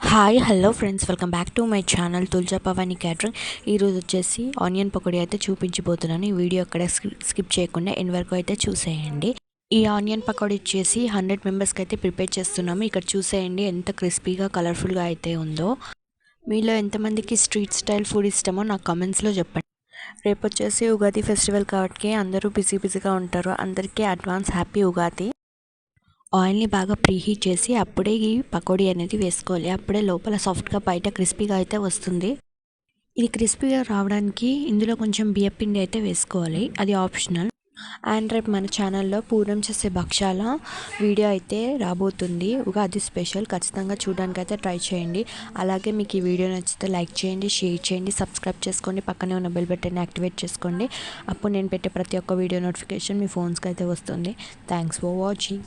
Hi hello friends welcome back to my channel Tulja Bhavani catering ఈరోజు వచ్చేసి onion pakodi అయితే చూపించబోతున్నాను. ఈ వీడియో అక్కడ స్కిప్ చేయకుండా ఎన్ వరకు అయితే చూసేయండి. ఈ ఆనియన్ పకోడీ వచ్చేసి హండ్రెడ్ మెంబర్స్కి అయితే ప్రిపేర్ చేస్తున్నాము. ఇక్కడ చూసేయండి ఎంత క్రిస్పీగా కలర్ఫుల్గా అయితే ఉందో. మీలో ఎంతమందికి స్ట్రీట్ స్టైల్ ఫుడ్ ఇష్టమో నాకు కమెంట్స్లో చెప్పండి. రేపు వచ్చేసి ఉగాది ఫెస్టివల్ కాబట్టి అందరూ బిజీ బిజీగా ఉంటారు. అందరికీ అడ్వాన్స్ హ్యాపీ ఉగాది. ఆయిల్ని బాగా ప్రీహీట్ చేసి అప్పుడే ఈ పకోడీ అనేది వేసుకోవాలి. అప్పుడే లోపల సాఫ్ట్గా బయట క్రిస్పీగా అయితే వస్తుంది. ఇది క్రిస్పీగా రావడానికి ఇందులో కొంచెం బియ్యపిండి అయితే వేసుకోవాలి. అది ఆప్షనల్. అండ్ రేపు మన ఛానల్లో పూర్ణం చేసే భక్షాల వీడియో అయితే రాబోతుంది. ఉగాది స్పెషల్. ఖచ్చితంగా చూడడానికి అయితే ట్రై చేయండి. అలాగే మీకు ఈ వీడియో నచ్చితే లైక్ చేయండి షేర్ చేయండి సబ్స్క్రైబ్ చేసుకోండి పక్కనే ఉన్న బెల్ బటన్ యాక్టివేట్ చేసుకోండి. అప్పుడు నేను పెట్టే ప్రతి ఒక్క వీడియో నోటిఫికేషన్ మీ ఫోన్స్కి అయితే వస్తుంది. Thanks for watching.